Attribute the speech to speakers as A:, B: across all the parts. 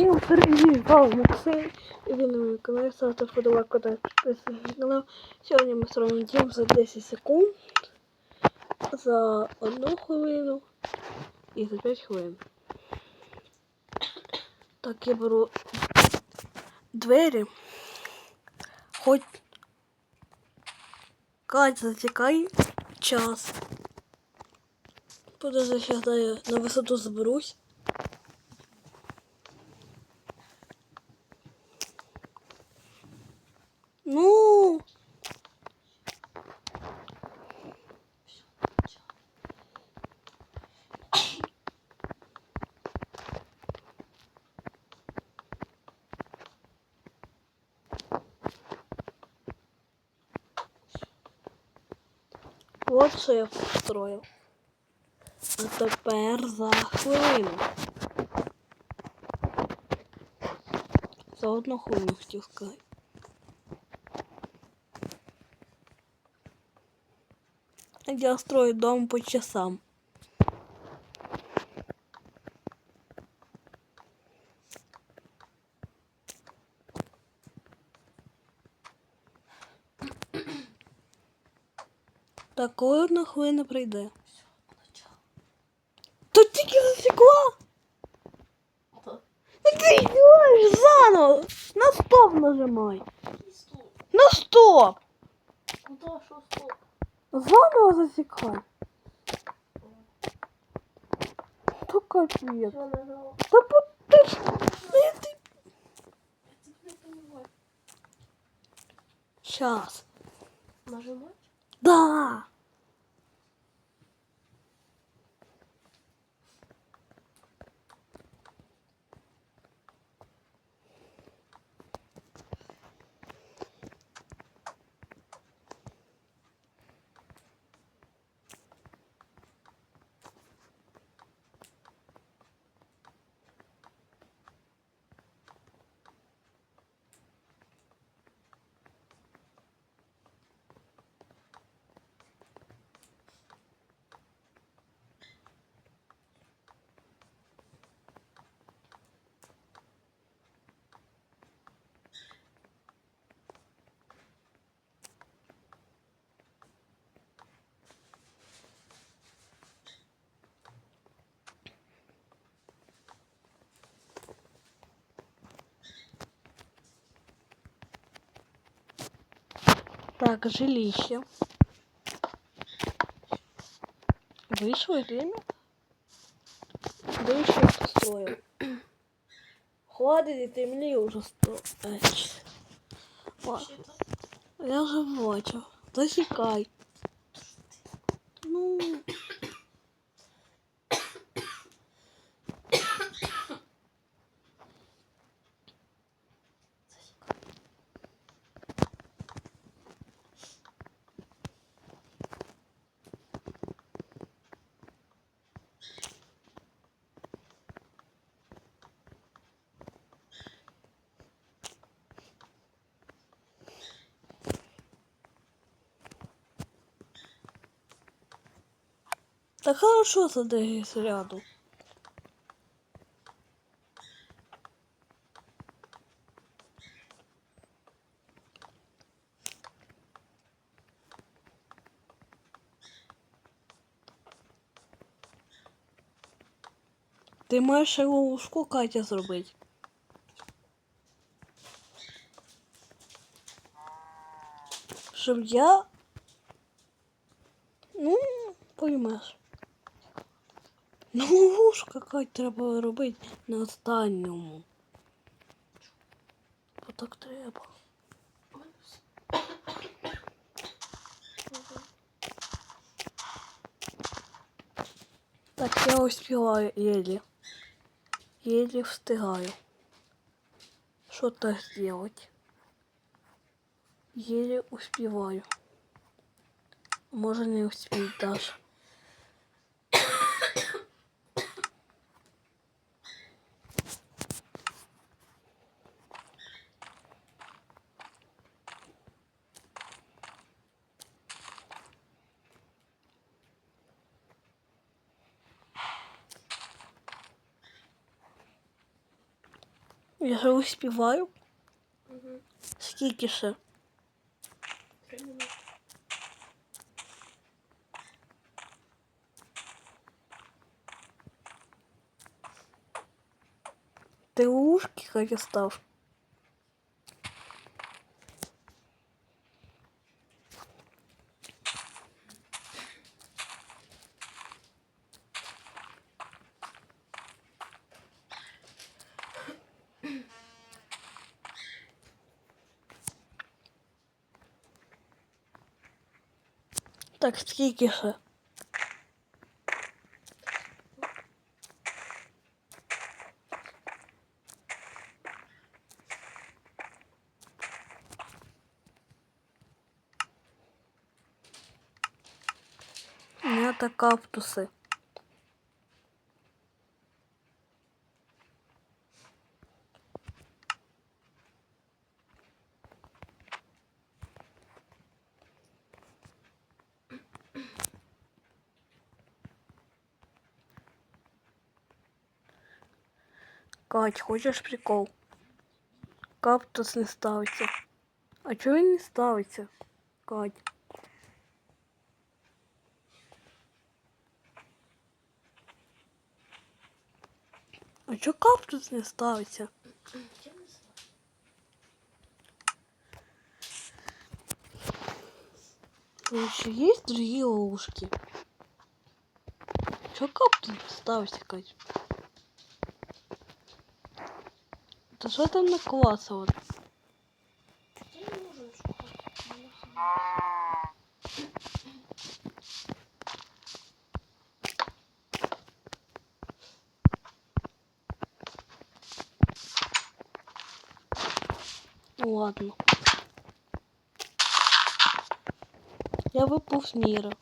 A: Всім привіт, вам Максим. І він на моєму каналі ставте вподобайку та підписуйтесь на канал. Сьогодні ми строїмо дім за 10 секунд, за 1 хвилину і за 5 хвилин. Так, я беру двері. Хоч Кать, затікай час. Подожди, сейчас я на висоту заберусь. Ну. От що я построїв. А тепер за хвилину. За хвилину хотів сказати. Я строю дом по часам. Так, коли одна хвилина прийде. Тут тільки засікла. Ну Ти йдеш заново. На стоп нажимай. На стоп.
B: Стоп?
A: Заново засікай. То капець. Та ти ж.
B: Понимаю.
A: Щас.
B: Нажимать?
A: Да. Так, жилище. Вышло время? Да еще построил. Хватит, ты мне уже.
B: Вообще-то.
A: Я вже бачу. Засікай. Та хорошо садись ряду. Ти маєш ще ловушку Катя зробити. Щоб я. Ну, поймеш. Ну, ловушка Кать треба робити на останньому. Бо так треба. Так, я успеваю еле. Еле встигаю. Что так сделать? Еле успеваю. Может не успеть даже. Я же успеваю
B: Угу.
A: Скільки ще?
B: Три минути.
A: Ти ушки хай став. Так, скільки ще? Ні, та кактуси. Кать, хочеш прикол? Кактус не ставиться. А чого він не ставиться? Кать. А чого кактус не ставиться? Еще есть другие ловушки? Чё кактус не ставится, Кать? Да что там наклацало?
B: Я не можу шукати. Не знаю.
A: Ну ладно. Я выпал с мира.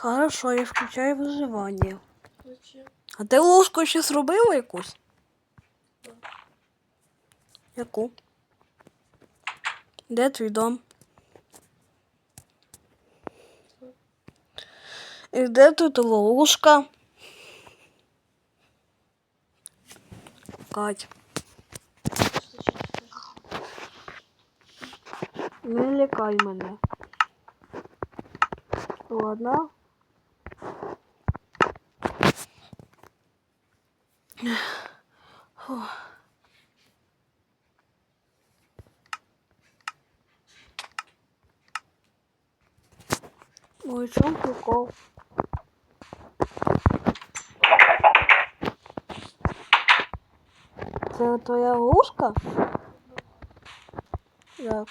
A: Хорошо, я включаю.
B: Зачем?
A: А ти ложку ще зробила якусь?
B: Да.
A: Яку? Де твій дом? І де тут ложка? Кать, не лякай мене. Ладно. Ой, в чому прикол? Це твоя ложка? Як?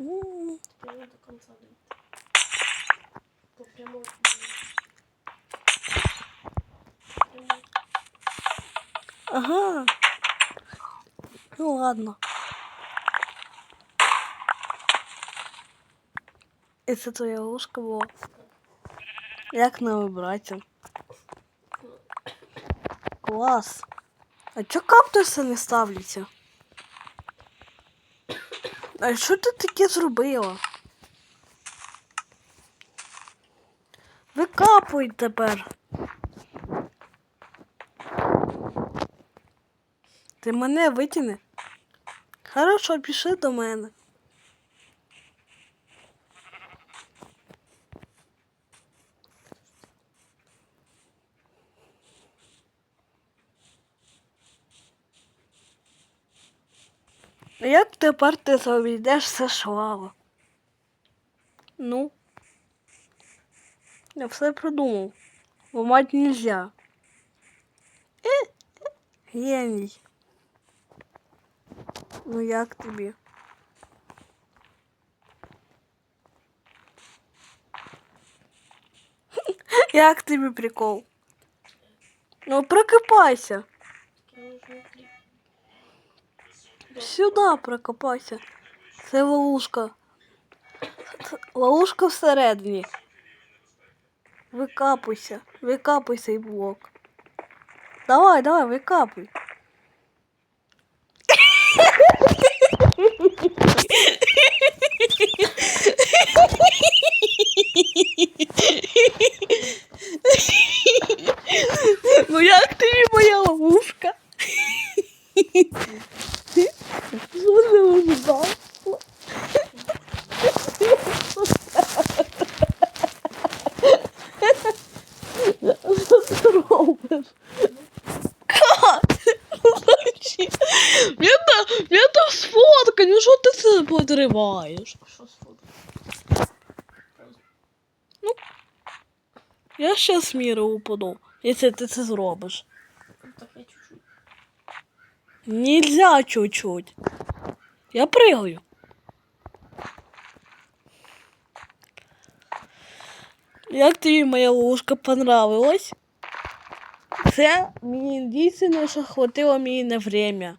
A: М,
B: Теперь надо до конца дойти. По прямой. Прямой.
A: Ага. Ну ладно. Це твоя ложка була. Як на братя. Клас. А чо каптуси не ставляться? А що ти таке зробила? Викапуй тепер. Ти мене витягни? Хорошо, пиши до мене. Як тепер ти завійдеш все швало? Ну, я все придумав. Ламать нельзя. Е, Геній. Ну як тобі? Як тобі прикол? Ну прокопайся.
B: Я уже кліп.
A: Сюди прокопайся. Це ловушка. Ловушка всередині. Викапуйся. Викапуй цей блок. Давай, давай, викапуй. Ну як тобі моя ловушка? Що це ужасно? Що ти робиш? Как? Я то, я то сфоткаю, що ти це подриваєш?
B: Що фото?
A: Я щас з міри упаду, якщо ти це зробиш.
B: Ну, Так я чуть-чуть.
A: Нельзя чуть-чуть. Я прыгаю. Як тобі моя ловушка понравилась? Це мені дійсно, що хватило мені на время.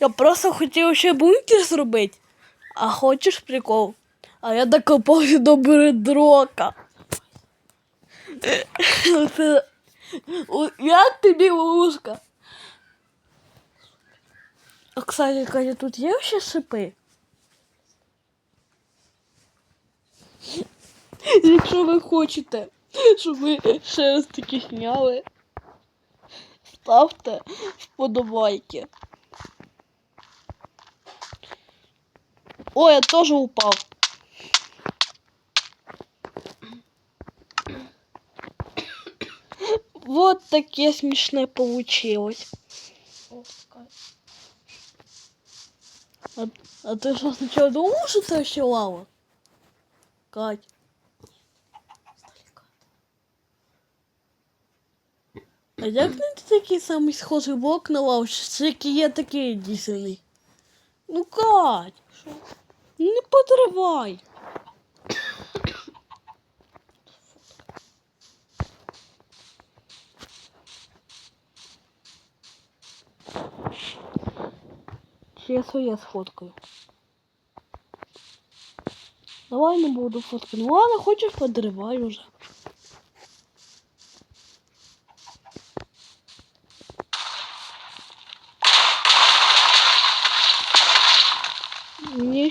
A: Я просто хотів ще бункер зробити. А хочеш прикол? А я докопався до бредрока. Це... Як тобі ловушка? А, кстати, Катя, тут є ще шипи? Якщо ви хочете, щоб ми ще раз таки зняли, ставте вподобайки. Ой, я теж упав. Вот таке смішне получилось.
B: О, кайф.
A: А, а ти що спочатку думав, що це ще лава? Кать.
B: Здалека.
A: А як не такий самий схожий блок на лаву, що який є такий дійсний? Ну Кать,
B: Що?
A: не подривай. Чи я сфоткаю? Давай не буду фоткати. Ну ладно, хочеш подривай уже.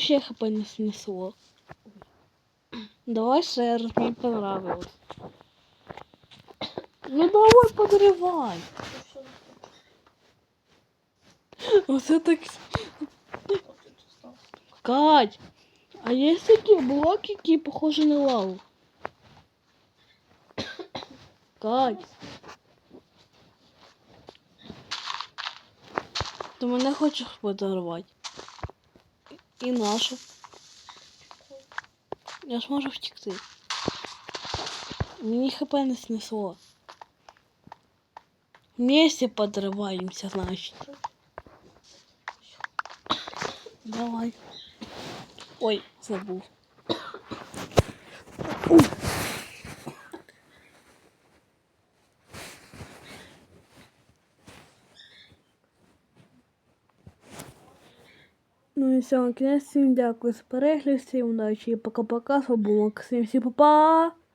A: Мне ще хп не снесло. Давай раз, мені понравилось. Ну давай подривай.
B: Що все
A: Оце так.
B: От ти тут став.
A: Кать, а є такі блоки, які похожі на лаву? Кать. Ти мене хочеш подарувати? І нашу. Я ж можу втекти. Мені хп не снесло. Вместе подрываемся, значит. Давай. Ой, забув. І кінець. Всім дякую за перегляд, всім удачі. І пока-пока, з вами Максим, всім па-па!